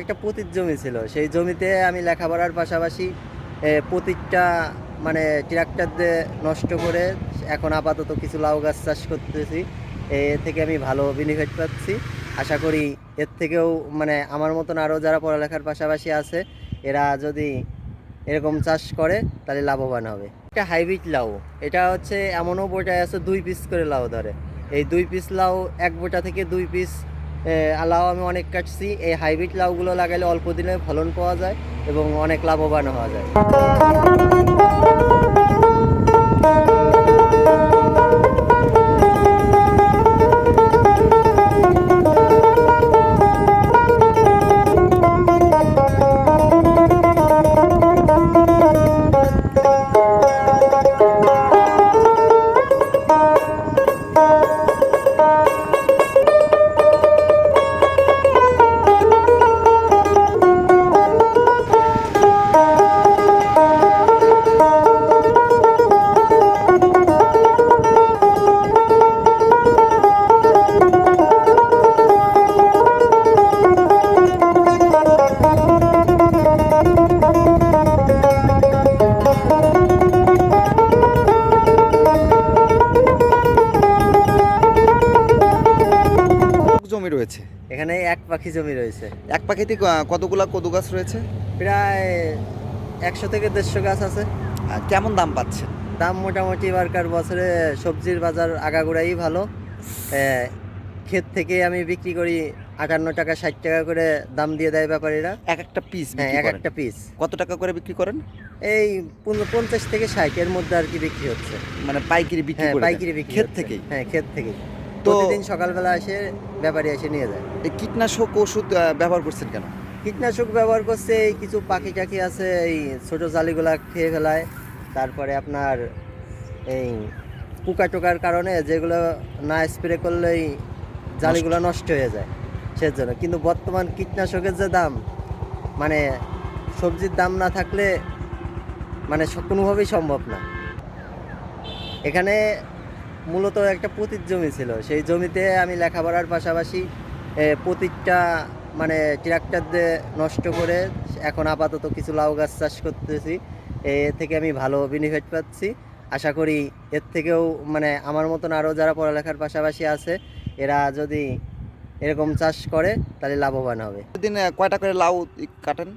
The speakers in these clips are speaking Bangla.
একটা পতিত জমি ছিল। সেই জমিতে আমি লেখাপড়ার পাশাপাশি পতিতটা মানে ট্রাক্টর দিয়ে নষ্ট করে এখন আপাতত কিছু লাউ গাছ চাষ করতেছি। এ থেকে আমি ভালো বেনিফিট পাচ্ছি। আশা করি এর থেকেও মানে আমার মতন আরও যারা পড়ালেখার পাশাপাশি আছে, এরা যদি এরকম চাষ করে, তাহলে লাভবান হবে। একটা হাইব্রিড লাউ, এটা হচ্ছে এমনও বোটায় আছে, দুই পিস করে লাউ ধরে। এই দুই পিস লাউ এক বোটা থেকে দুই পিস লাউ আমি অনেক কাটছি। এই হাইব্রিড লাউগুলো লাগালে অল্প দিনে ফলন পাওয়া যায় এবং অনেক লাভবান হওয়া যায়। রয়েছে? এখানে এক পাখি জমি রয়েছে। এক পাখিতে কতগুলা কদু গাছ রয়েছে? প্রায় একশো থেকে দেড়শো গাছ আছে। কেমন দাম পাচ্ছেন? দাম মোটামুটি এবারকার বছরে সবজির বাজার আগাগোড়াই ভালো। ক্ষেত থেকে আমি বিক্রি করি আটান্ন টাকা ষাট টাকা করে দাম দিয়ে দেয় ব্যাপারীরা। এক একটা পিস হ্যাঁ এক একটা পিস কত টাকা করে বিক্রি করেন? এই পঞ্চাশ থেকে ষাট এর মধ্যে আর কি বিক্রি হচ্ছে। মানে পাইকারি বিক্রি হ্যাঁ করে পাইকারি বিক্রি ক্ষেত। থেকেই? হ্যাঁ ক্ষেত থেকেই। তো- প্রতিদিন সকালবেলা এসে ব্যাপারী এসে নিয়ে যায়। এই কীটনাশক ওষুধ ব্যবহার করছেন কেন? কীটনাশক ব্যবহার করছে এই কিছু পাখি টাখি আছে এই ছোটো জালিগুলা খেয়ে ফেলায়। তারপরে আপনার এই পোকা টোকার কারণে যেগুলো না স্প্রে করলেই জালিগুলো নষ্ট। হয়ে যায় সেজন্য। কিন্তু বর্তমান কীটনাশকের যে দাম মানে সবজির দাম না থাকলে মানে কোনোভাবেই সম্ভব না। এখানে মূলত একটা পতিত জমি ছিল। সেই জমিতে আমি লেখাপড়ার পাশাপাশি এ, পতিতটা মানে ট্রাক্টর দিয়ে নষ্ট করে এখন আপাতত কিছু লাউ গাছ চাষ করতেছি। এ থেকে আমি ভালো বেনিফিট পাচ্ছি। আশা করি এর থেকেও মানে আমার মতন আরও যারা পড়ালেখার পাশাপাশি আছে এরা যদি এরকম চাষ করে তাহলে লাভবান হবে। দিন কয়টা করে লাউ কাটেন?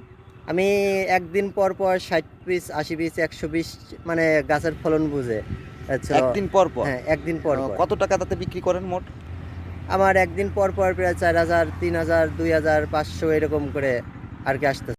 আমি একদিন পর পর ষাট পিস আশি পিস একশো পিস মানে গাছের ফলন বুঝে। আচ্ছা, একদিন পর পর? হ্যাঁ একদিন পর পর। কত টাকা তাতে বিক্রি করেন মোট? আমার একদিন পর পর প্রায় চার হাজার তিন হাজার দুই হাজার পাঁচশো এরকম করে আর কি আসতে